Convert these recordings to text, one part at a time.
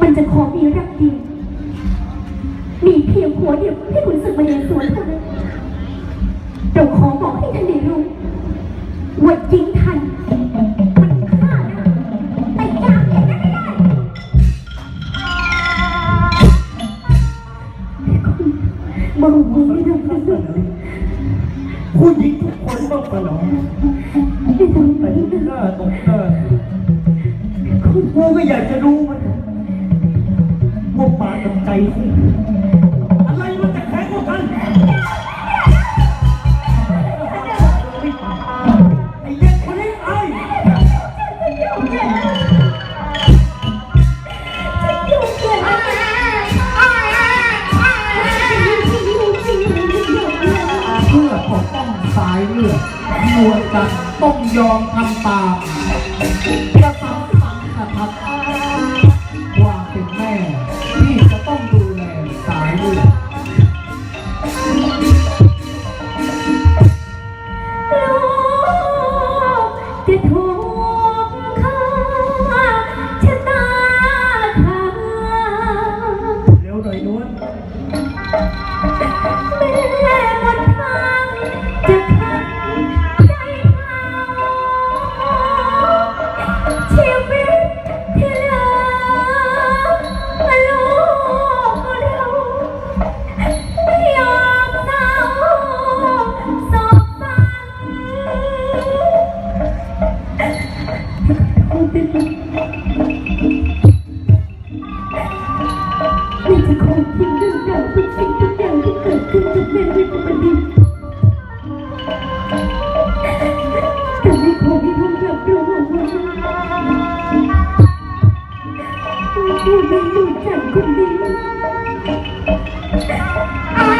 มันจะขอมีรักเดียวมีเพียงหัวเดียวให้ขุนศึกมาเรียนสวนเท่านั้นเราขอบอกให้ท่านได้รู้ว่าจริงทันมันฆ่าได้แต่ยามเห็นนั้นไม่ได้มองมือไม่ได้ขุนศึกผู้หญิงทุกคนต้องประหลอดไม่ทำแต่แบบนี้ที่นะน่าตกใจกูก็อยากจะรู้มันว่าปากกับ ใจกูอะไรมันจะแข็งกว่ากันไอ้เด็กคนนี้ไอ้เพื่อปกป้องสายเลือดมวลกันต้องยอมทำตามจะทำสังกทัด ไม่รู้จันคนดี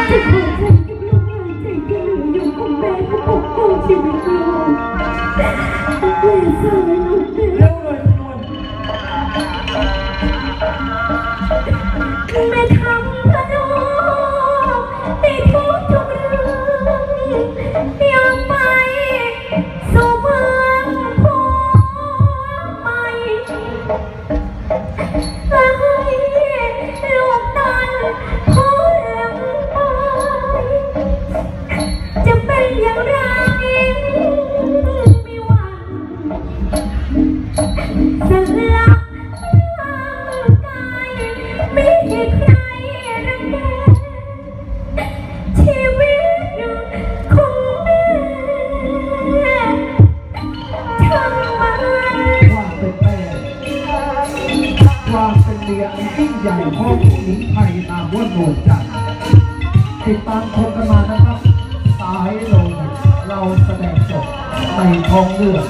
จะขอใจกับลมหายใจที่เหลืออยู่ของแม่ที่ปกป้องชีวิต พ้นหลังไปจะเป็นอย่างไรไม่หวั่นสลับร่ เรียอันยิ่งใหญ่ของผู้หญิงไทยนามว่าโนนจันติดตามชมกันมานะครับ สายลงเราแสดงสดในท้องเลือด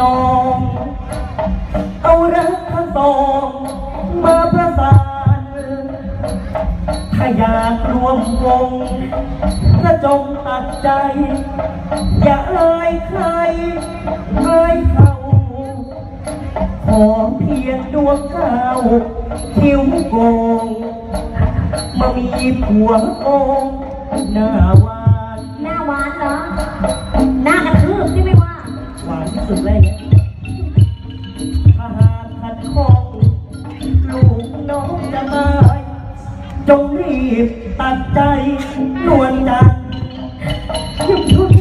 น้อง เอารักทั้งสองมาประสาน ถ้าอยากรวมวงก็จงตัดใจ อย่าอายใครอายเขาขอเพียงดวงข้าวคิ้วโกง มามีผัวโกงหน้าหวาน หน้าหวานเหรอ ถึงได้เนี่ยถ้าหากขัดข้องลูกน้องจะตายจงรีบตัดใจนวลจันทร์